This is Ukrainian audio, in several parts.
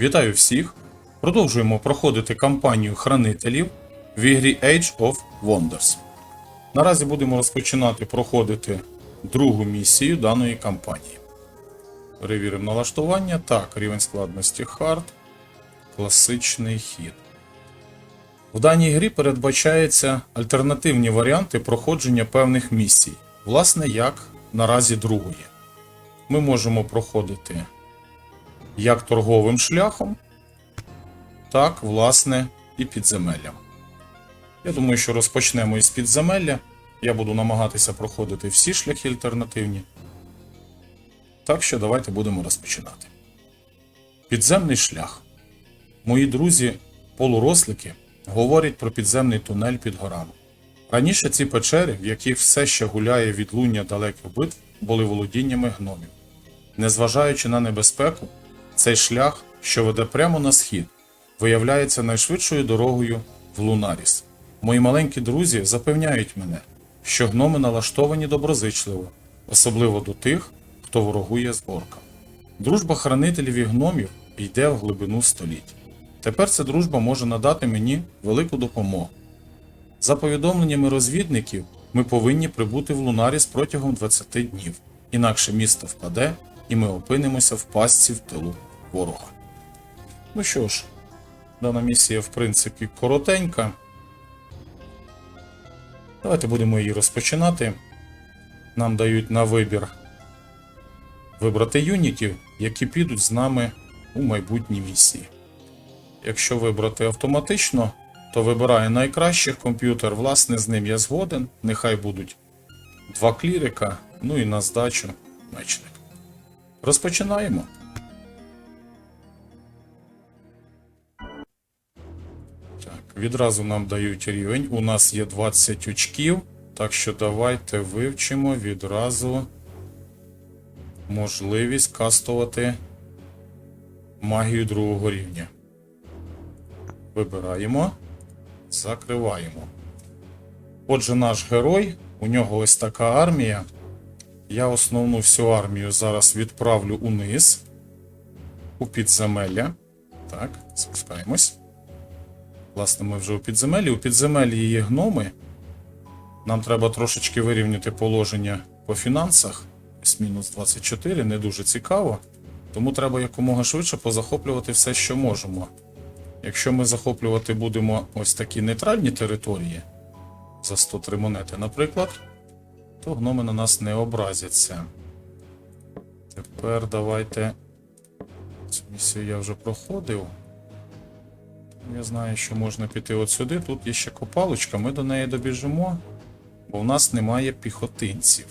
Вітаю всіх! Продовжуємо проходити кампанію хранителів в ігрі Age of Wonders. Наразі будемо розпочинати проходити другу місію даної кампанії. Перевіримо налаштування. Так, рівень складності Hard, класичний хід. В даній грі передбачаються альтернативні варіанти проходження певних місій, власне, як наразі другої. Ми можемо проходити як торговим шляхом, так, власне, і підземеллям. Я думаю, що розпочнемо із підземелля. Я буду намагатися проходити всі шляхи альтернативні. Так що давайте будемо розпочинати. Підземний шлях. Мої друзі, полурослики, говорять про підземний тунель під горами. Раніше ці печери, в яких все ще гуляє відлуння далеких битв, були володіннями гномів. Незважаючи на небезпеку, цей шлях, що веде прямо на схід, виявляється найшвидшою дорогою в Лунаріс. Мої маленькі друзі запевняють мене, що гноми налаштовані доброзичливо, особливо до тих, хто ворогує з орками. Дружба хранителів і гномів йде в глибину століть. Тепер ця дружба може надати мені велику допомогу. За повідомленнями розвідників, ми повинні прибути в Лунаріс протягом 20 днів, інакше місто впаде, і ми опинимося в пастці в тилу ворога. Ну що ж, дана місія, в принципі, коротенька. Давайте будемо її розпочинати. Нам дають на вибір вибрати юнітів, які підуть з нами у майбутній місії. Якщо вибрати автоматично, то вибираю найкращих комп'ютер, власне, з ним я згоден. Нехай будуть два клірика, ну і на здачу мечник. Розпочинаємо. Так, відразу нам дають рівень. У нас є 20 очків, так що давайте вивчимо відразу можливість кастувати магію другого рівня. Вибираємо, закриваємо. Отже, наш герой, у нього ось така армія. Я основну всю армію зараз відправлю униз, у підземелля. Так, спускаємось. Власне, ми вже у підземеллі. У підземеллі є гноми. Нам треба трошечки вирівняти положення по фінансах. Ось мінус 24, не дуже цікаво. Тому треба якомога швидше позахоплювати все, що можемо. Якщо ми захоплювати будемо ось такі нейтральні території за 103 монети, наприклад, то гноми на нас не образяться. Тепер давайте. Цю місію я вже проходив. Я знаю, що можна піти от сюди. Тут є ще копалочка, ми до неї добіжимо, бо в нас немає піхотинців.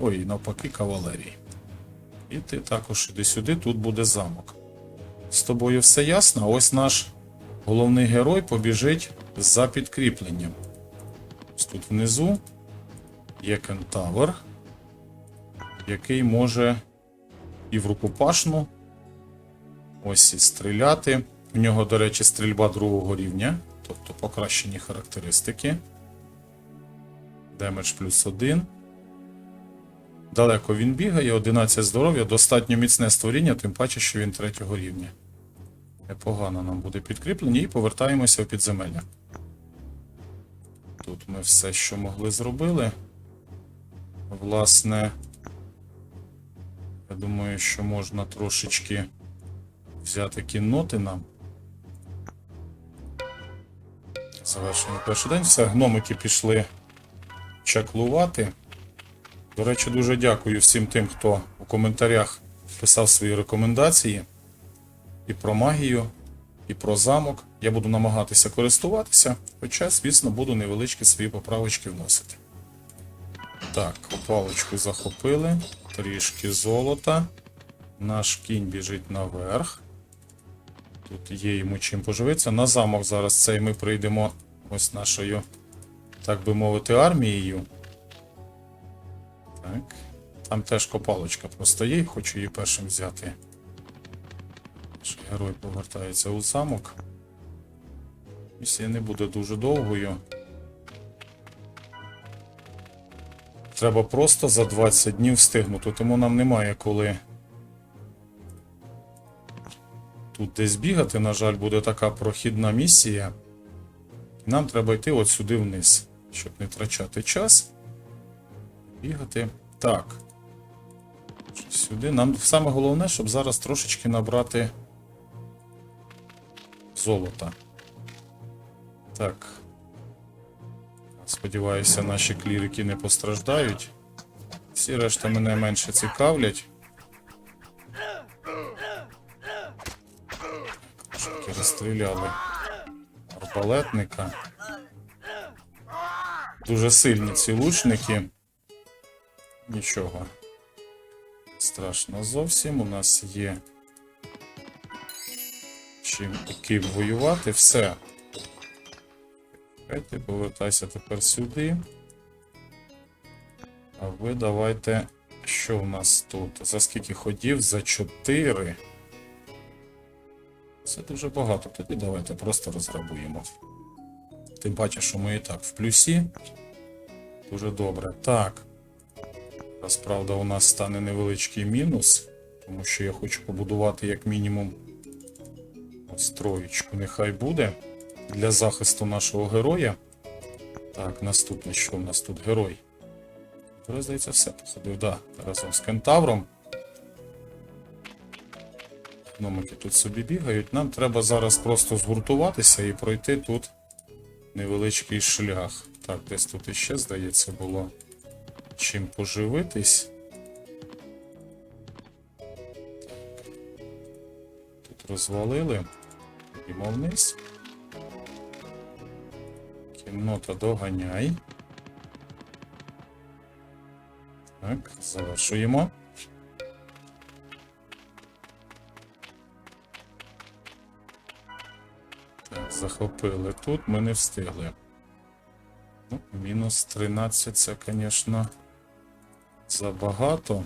Ой, навпаки, кавалерії. І ти також іди сюди, тут буде замок. З тобою все ясно. Ось наш головний герой побіжить за підкріпленням. Ось тут внизу є кентавр, який може і в рукопашну ось і стріляти. У нього, до речі, стрільба другого рівня, тобто покращені характеристики. Демедж плюс 1. Далеко він бігає, 11 здоров'я, достатньо міцне створіння, тим паче, що він третього рівня. Непогано нам буде підкріплення і повертаємося в підземелля. Тут ми все, що могли, зробили. Власне, я думаю, що можна трошечки взяти кінноти нам. Завершуємо перший день. Все, гномики пішли чаклувати. До речі, дуже дякую всім тим, хто у коментарях писав свої рекомендації і про магію, і про замок. Я буду намагатися користуватися, хоча, звісно, буду невеличкі свої поправочки вносити. Так, опалочку захопили, трішки золота. Наш кінь біжить наверх. Тут є йому чим поживитися. На замок зараз цей ми прийдемо ось нашою, так би мовити, армією. Так. Там теж копалочка просто є, хочу її першим взяти. Наш герой повертається у замок. Місія не буде дуже довгою. Треба просто за 20 днів встигнути, тому нам немає коли тут десь бігати. На жаль, буде така прохідна місія. Нам треба йти от сюди вниз, щоб не втрачати час. Бігати. Так. Сюди. Нам саме головне, щоб зараз трошечки набрати золота. Так. Сподіваюся, наші клірики не постраждають. Всі решта мене менше цікавлять. Трошки розстріляли арбалетника. Дуже сильні ці лучники. Нічого. Страшно зовсім. У нас є чим ким воювати. Все. Чекайте, повертайся тепер сюди. А ви давайте. Що в нас тут? За скільки ходів? За 4. Це дуже багато. Тоді давайте просто розграбуємо. Тим паче, що ми і так в плюсі. Дуже добре. Так. Зараз, правда, у нас стане невеличкий мінус, тому що я хочу побудувати як мінімум ось троєчку. Нехай буде для захисту нашого героя. Так, наступне, що в нас тут герой? Герой, здається, все походив, да, разом з кентавром. Гномики тут собі бігають. Нам треба зараз просто згуртуватися і пройти тут невеличкий шлях. Так, десь тут іще, здається, було чим поживитись. Тут розвалили. Йдемо вниз. Кіннота доганяй. Так, завершуємо. Так, захопили тут, ми не встигли. Ну, мінус 13 це, звісно, забагато,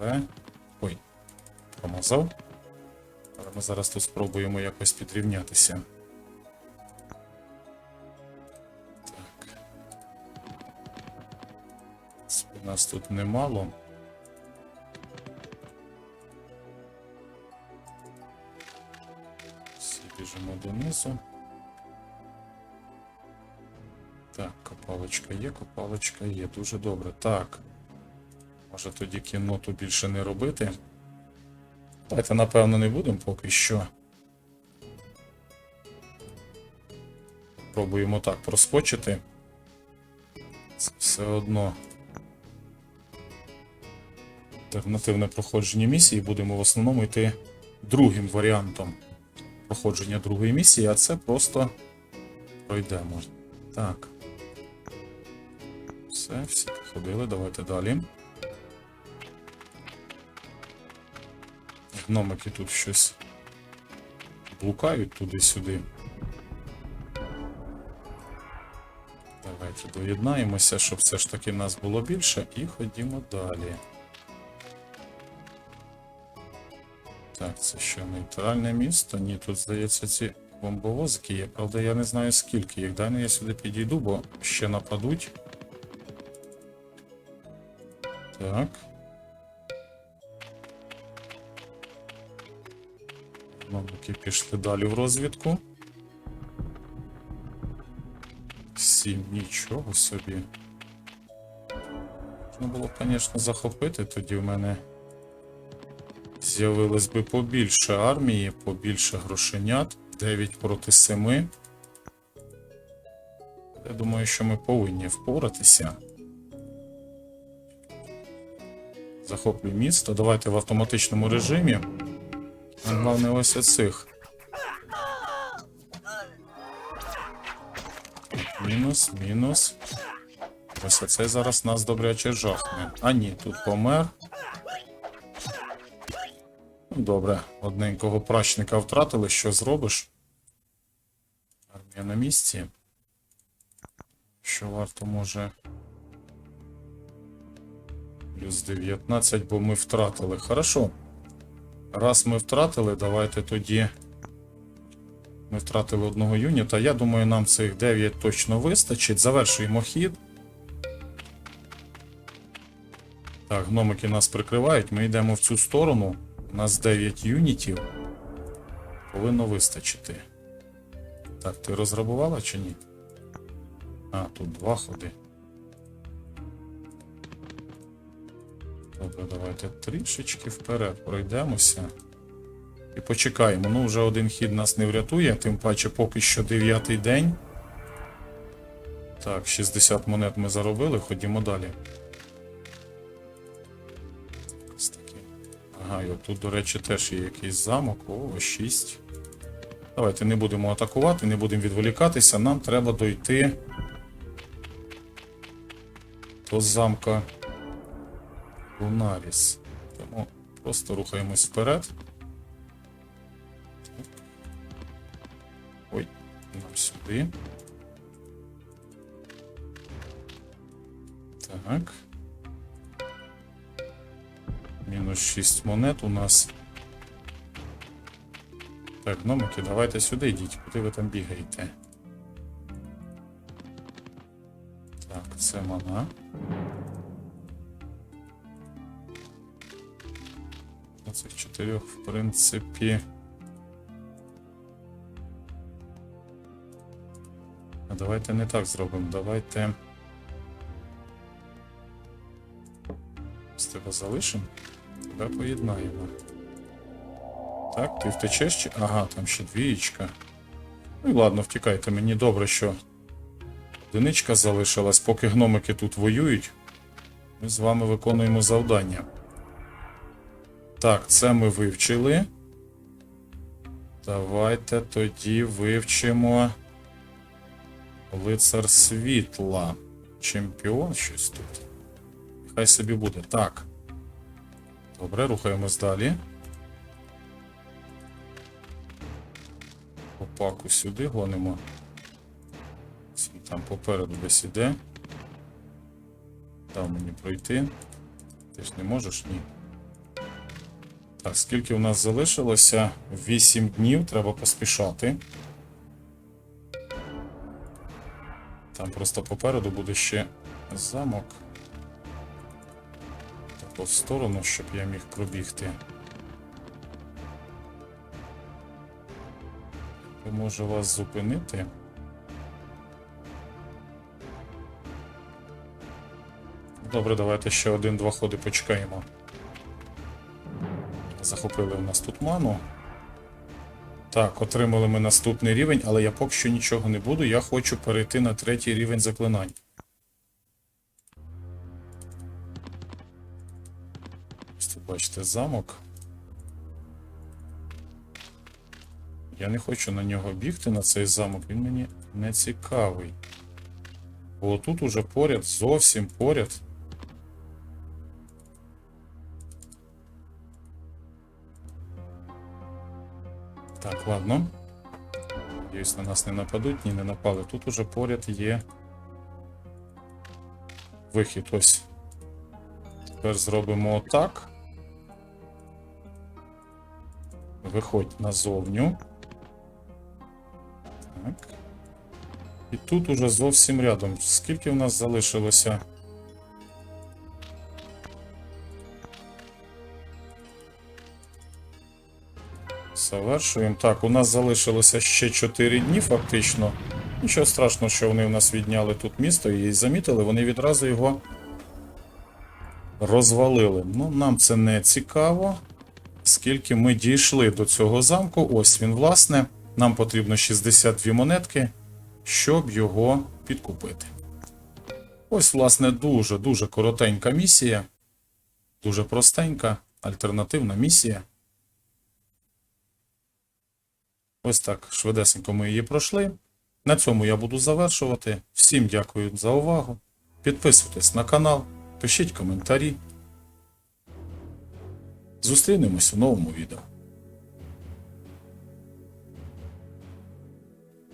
але. Ой, промазав. Але ми зараз тут спробуємо якось підрівнятися. Нас тут немало. Всі біжимо донизу. Так, копалочка є, копалочка є. Дуже добре. Так. Може тоді кінноту більше не робити. Давайте, напевно, не будемо поки що. Пробуємо так проскочити. Це все одно. Альтернативне проходження місії. Будемо в основному йти другим варіантом проходження другої місії, а це просто пройдемо. Так. Все, всі походили, давайте далі. Гномики тут щось блукають туди-сюди. Давайте доєднаємося, щоб все ж таки нас було більше, і ходімо далі. Так, це що, нейтральне місто? Ні, тут, здається, ці бомбовозики є. Правда, я не знаю скільки їх. Дай я сюди підійду, бо ще нападуть. Так. Мабуть, пішли далі в розвідку. Сім, нічого собі. Можна було, звісно, захопити, тоді в мене з'явилось би побільше армії, побільше грошенят. 9 проти 7. Я думаю, що ми повинні впоратися. Захоплюю місто. Давайте в автоматичному режимі. Головне ось оцих. Мінус, мінус. Ось оцей зараз нас добряче жахне. А ні, тут помер. Добре, одненького прачника втратили, що зробиш? Армія на місці. Що варто може. Плюс 19, бо ми втратили. Хорошо. Раз ми втратили, давайте тоді. Ми втратили одного юніта. Я думаю, нам цих 9 точно вистачить. Завершуємо хід. Так, гномики нас прикривають. Ми йдемо в цю сторону. У нас 9 юнітів. Повинно вистачити. Так, ти розграбувала чи ні? А, тут два ходи. Добре, давайте трішечки вперед пройдемося. І почекаємо. Ну, вже один хід нас не врятує, тим паче поки що дев'ятий день. Так, 60 монет ми заробили, ходімо далі. Ага, і тут, до речі, теж є якийсь замок. О, 6. Давайте не будемо атакувати, не будемо відволікатися. Нам треба дойти до замка Лунаріс. Тому просто рухаємось вперед. Ой, нам сюди. Так. Мінус 6 монет у нас. Так, гномики, давайте сюди йдіть. Куди ви там бігаєте? Так, це мана. На цих чотирьох, в принципі. А давайте не так зробимо. Давайте. З тебе залишимо. Тебе поєднаємо. Так, ти втечеш чи. Ага, там ще двієчка. Ну і ладно, втікайте. Мені добре, що одиничка залишилась, поки гномики тут воюють. Ми з вами виконуємо завдання. Так, це ми вивчили. Давайте тоді вивчимо. Лицар світла. Чемпіон щось тут. Хай собі буде. Так. Добре, рухаємось далі. Опаку сюди гонимо. Там попереду десь іде. Там мені пройти. Ти ж не можеш? Ні. Так, скільки у нас залишилося? 8 днів, треба поспішати. Там просто попереду буде ще замок. В сторону, щоб я міг пробігти. Я можу вас зупинити. Добре, давайте ще один-два ходи почекаємо. Захопили у нас тут ману. Так, отримали ми наступний рівень, але я поки що нічого не буду. Я хочу перейти на третій рівень заклинань. Бачите замок. Я не хочу на нього бігти, на цей замок, він мені не цікавий. Бо тут уже поряд, зовсім поряд. Так, ладно. Надіюсь, на нас не нападуть, ні, не напали. Тут уже поряд є вихід. Ось. Тепер зробимо отак. Виходь назовню. Так. І тут уже зовсім рядом. Скільки в нас залишилося? Завершуємо. Так, у нас залишилося ще 4 дні, фактично. Нічого страшного, що вони в нас відняли тут місто і замітили, вони відразу його розвалили. Ну, нам це не цікаво. Скільки ми дійшли до цього замку, ось він, власне. Нам потрібно 62 монетки, щоб його підкупити. Ось, власне, дуже-дуже коротенька місія. Дуже простенька, альтернативна місія. Ось так швидесенько ми її пройшли. На цьому я буду завершувати. Всім дякую за увагу. Підписуйтесь на канал, пишіть коментарі. Зустрінемось у новому відео.